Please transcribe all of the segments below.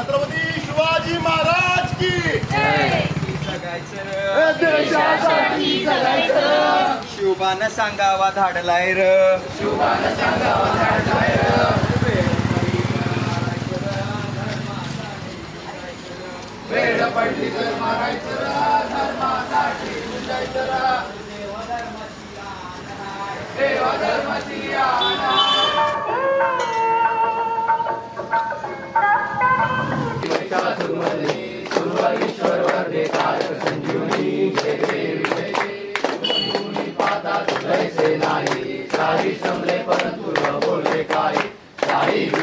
छत्रपती शिवाजी महाराज की देशासाठी जगायचं शिवबान सांगावा धाडलाय र सांगावा धाडलाय वेळ पडली तर मारायचं धर्मा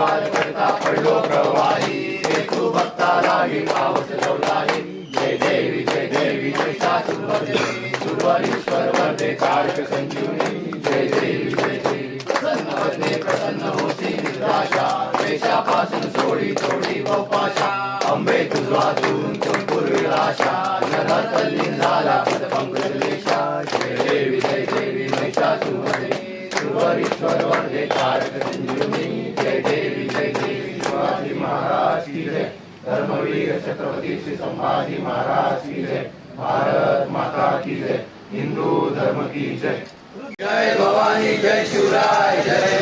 सेवाल करता पडलो प्रवाही तू भक्ता लागी पावस चौलाही जय देवी जय देवी जय सासुवरदे दुर्वारीश्वर वरदे कारक संजीवनी जय देवी जय देवी प्रसन्न वरदे प्रसन्न होती निराशा देशापासून सोडी थोडी बहुपाशा अंबे तुझवा तून तुम पूर्वी आशा जगात झाला छत्रपति श्री संभाजी महाराज की जय भारत माता की जय हिंदू धर्म की जय जय भवानी जय शिवराय जय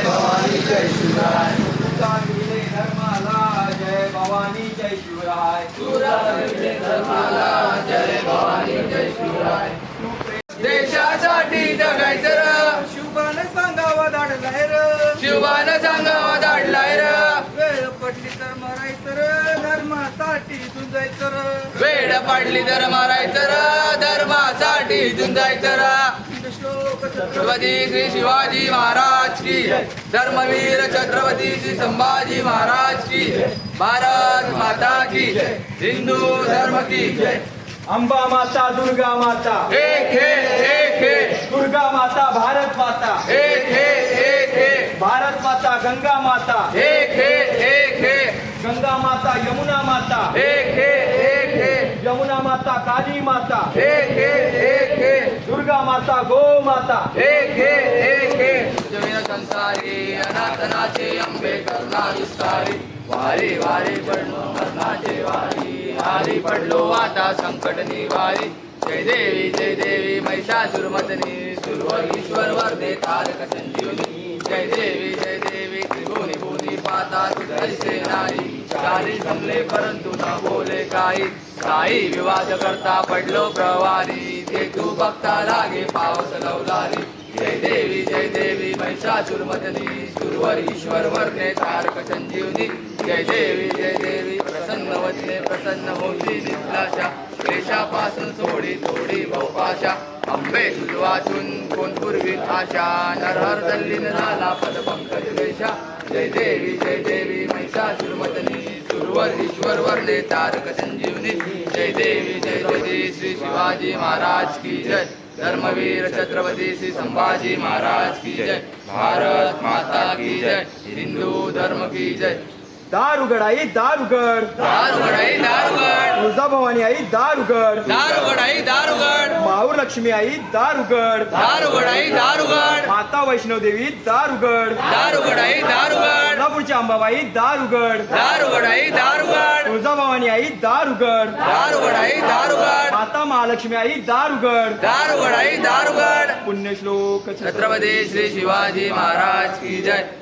वेळ पाडली तर मारायचं धर्मासाठी झुंजायचं छत्रपती श्री शिवाजी महाराज की धर्मवीर छत्रपती श्री संभाजी महाराज की भारत माता की हिंदू धर्म की अंबा माता दुर्गा माता एक हे एक हे दुर्गा माता भारत माता एक हे एक हे भारत माता गंगा माता एक हे एक हे गंगा माता यमुना माता एक हे जमुना माता काली माता एक एक दुर्गा माता गो माता एक एक संकट निवारी जय देवी जय देवी महिषासुरमतनी सुरवर ईश्वर वर्दे तारक जय देवी जय देवी त्रिभुवनी भुवनी चारी जमले परंतु न बोले काही काही विवाद करता पडलो प्रवारी ते तू बघता लागे पावस लवलारी जय देवी जय देवी मदनी सुरवर ईश्वर वर्णे तारक संजीवनी जय देवी जय देवी प्रसन्न वचने प्रसन्न होती नित्याशा देशापासून सोडी थोडी बहुपाशा अंबे सुजवाचून कोणपूर्वी आशा नरहर दल्लीन झाला पंकज वेशा जय देवी जय देवी महिषासुरमदनी सुरवर ईश्वर वरले तारक संजीवनी जय देवी जय देवी श्री शिवाजी महाराज की जय धर्मवीर छत्रपति श्री संभाजी महाराज की जय भारत माता की जय हिंदू धर्म की जय दार उघड आई दार उघड दार उघड आई दार उघड भवानी आई दार उघड दार उघड आई दार उघड माहूर लक्ष्मी आई दार उघड दार उघड आई दार उघड माता वैष्णव देवी दार उघड दार उघड आई दार उघड कोल्हापूरची अंबाबाई दार उघड दार उघड आई दार उघड भवानी आई दार उघड दार उघड आई दार उघड माता महालक्ष्मी आई दार उघड दार उघड आई दार उघड पुण्यश्लोक छत्रपती श्री शिवाजी महाराज की जय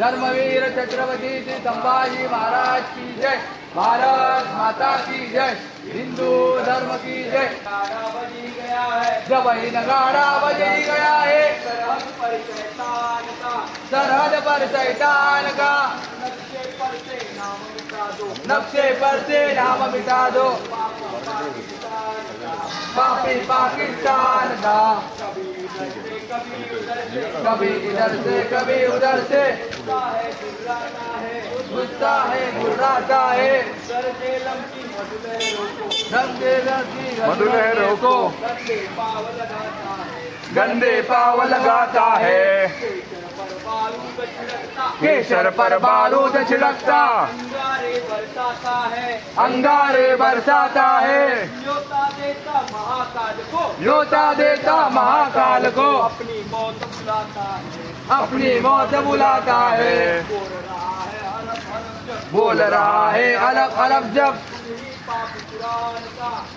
धर्मवीर छत्रपति श्री संभाजी महाराज की जय भारत माता की जय हिंदू धर्म की जय जब ही नगाड़ा बज ही गया है सरहद पर शैतान का नक्शे पर से नाम मिटा दो पापी पाकिस्तान का कभी इधर से कभी उधर से गुस्सा है घुर्राता है गंदे मधुलह रोको गंदे पाव लगाता है केसर पर बारूद छिड़कता अंगारे बरसाता है अंगारे बरसाता है योता देता महाकाल को योता देता महाकाल को अपनी मौत बुलाता है अपनी मौत बुलाता है बोल रहा है अरब अरब जब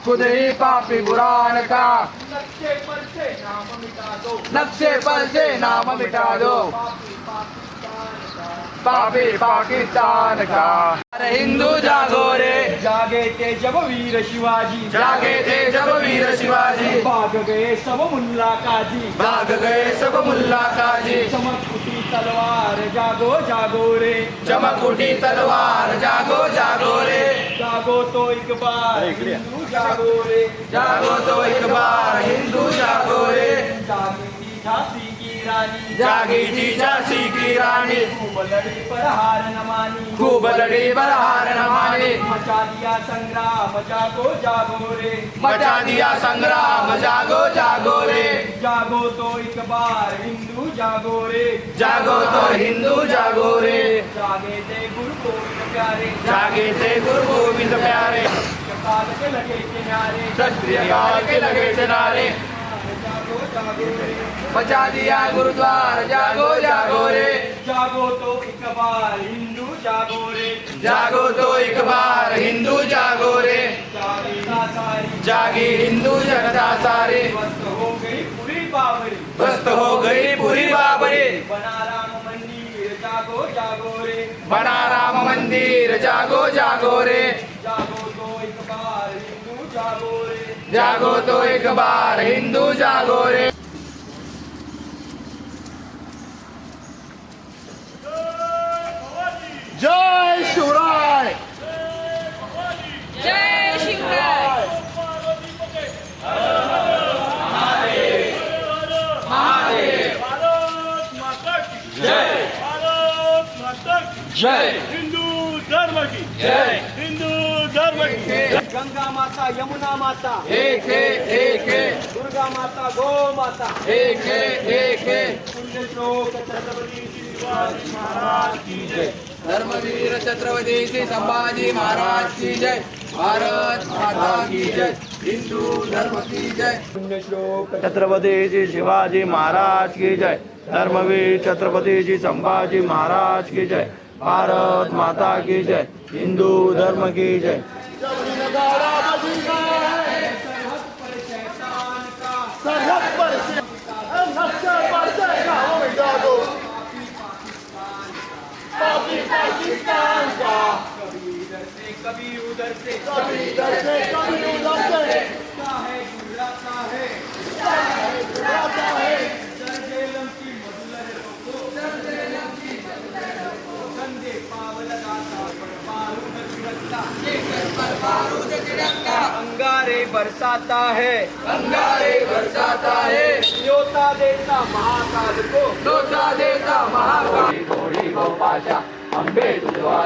कुदरी पापी बुरान का नक्शे पर से नाम मिटा दो नक्शे पर से नाम मिटा दो पापी पाकिस्तान का अरे हिंदू जागो रे जागे थे जब वीर शिवाजी जागे थे जब वीर शिवाजी भाग गए सब मुल्ला काजी भाग गए सब मुल्ला काजी चमक उठी तलवार जागो जागो रे चमक उठी तलवार जागो जागो रे जागो तो एक बार हिंदू जागो रे जागो तो एक बार हिंदू जागो रे जागी झांसी की रानी जागी जी झांसी की रानी खूब लड़ी पर हार न मानी खूब लड़ी पर हार न मानी मचा दिया संग्राम जागो जागो रे मचा दिया संग्राम जागो जागो रे जागो तो एक बार हिंदू जागो रे जागो तो हिंदू जागो रे जागे ते गुरु गोविंद प्यारे जागे ते गुरु गोविंद प्यारे काल के लगे किनारे सत्य काल के लगे किनारे जागो जागो रे बचा दिया गुरुद्वार जागो जागो रे जागो तो एक बार हिंदू जागो रे जागो तो एक बार हिंदू जागो रे जागी हिंदू जनता सारे हो गई पूरी बाबरी ध्वस्त हो गई पूरी बाबरे बना राम मंदिर जागो जागो रे बना राम मंदिर जागो जागो रे जागो तो एक बार हिंदू जागो रे जागो तो एक बार हिंदू जागो रे जय भारत माता जय हिंदू धर्म की जय हिंदू धर्म की गंगा माता यमुना माता एक एक दुर्गा माता गो माता एक एक महाराज की जय धर्मवीर छत्रपति संभाजी महाराज की जय भारत माता की जय हिंदू धर्म की जय पुण्य श्लोक छत्रपति जी शिवाजी महाराज की जय धर्मवीर छत्रपति जी संभाजी महाराज की जय भारत माता की जय हिंदू धर्म की जय सरहद पर उधर से कभी इधर से कभी उधर से है गुजराता है गुजराता है मधुलर को मधुलर को पर बारूद पर बारूद अंगारे बरसाता है अंगारे बरसाता है न्योता देता महाकाल को न्योता देता महाकाल गोरी गोपाशा अंबे दुआ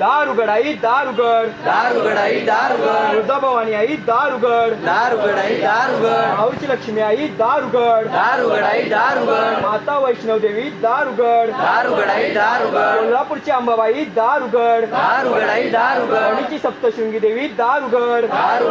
दारुगड आई दारुगड उघड दार दारुगड दार उघड आई दारुगड उघड दार दारुगड दार लक्ष्मी आई दारुगड उघड दार दारुगड माता वैष्णव देवी दारुगड उघड दार दारुगड दार कोल्हापूरची अंबाबाई दारुगड उघड दार उघडाई दार सप्तशृंगी देवी दारुगड उघड दार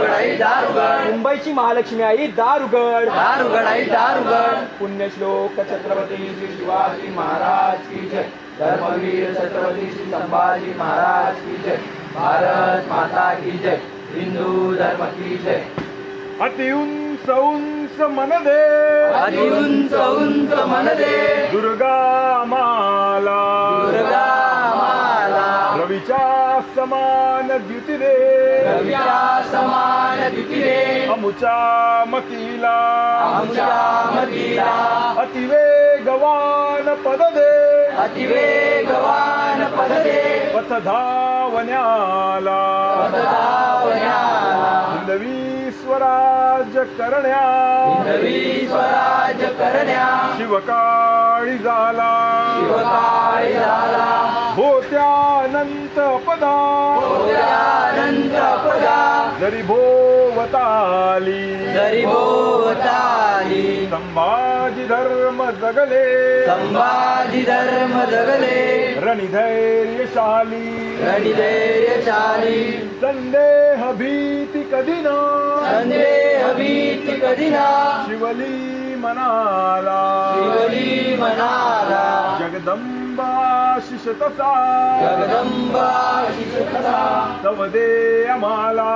दारुगड मुंबईची महालक्ष्मी आई दारुगड उघड दार दारुगड दार पुण्यश्लोक छत्रपती श्री शिवाजी महाराज की जय धर्मवीर छत्रपती श्री संभाजी महाराज की जय भारत माता की जय हिंदू धर्म की जय अतिउंच उंच मनदे अतिउंच उंच दे दुर्गा माला दुर्गा माला रविचा समान द्युती दे रविचा समान द्युती दे अमुचा मतीला अमुचा मतीला अतिवेगवान पद दे अतिवेगवान पदरे पथ धावण्याला नवी स्वराज्य करण्या नवी स्वराज्य करण्या शिवकाळी झाला शिवकाळी झाला अनंत पदा अनंत पदा जरी भो सरीभोवताली ताली संभाजी धर्म जगले संभाजी धर्म जगले रणिधैर्यशाली रणिधैर्यशाली संदेह भीती कधी ना संदेह भीती कधी ना शिवली मनाला शिवली मनाला जगदंब जगदम्बाशिषतसा जगदम्बाशिषतसा तव देयमाला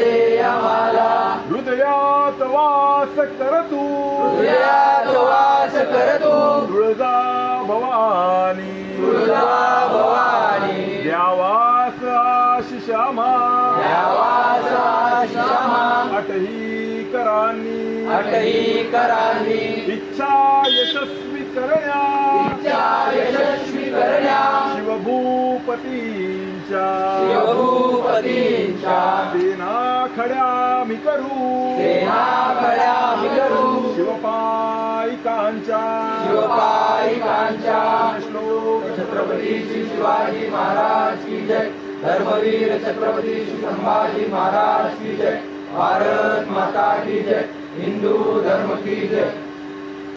देयमाला हृदयात वास करतु हृदयात वास करतु तुळजा भवानी तुळजा भवानी द्यावास आशिष द्यावास आशिष आम्हा अटही करानी अटही करानी इच्छा यशस्वी करण्या यशस्वी करण्या शिवभूपतींच्या शिवभूपतींच्या सेना खड्या मी करू सेना खड्या मी करू शिवपायिकांच्या शिवपायिकांच्या श्लोक छत्रपती श्री शिवाजी महाराज की जय धर्मवीर छत्रपती श्री संभाजी महाराज की जय भारत माता की जय हिंदू धर्म की जय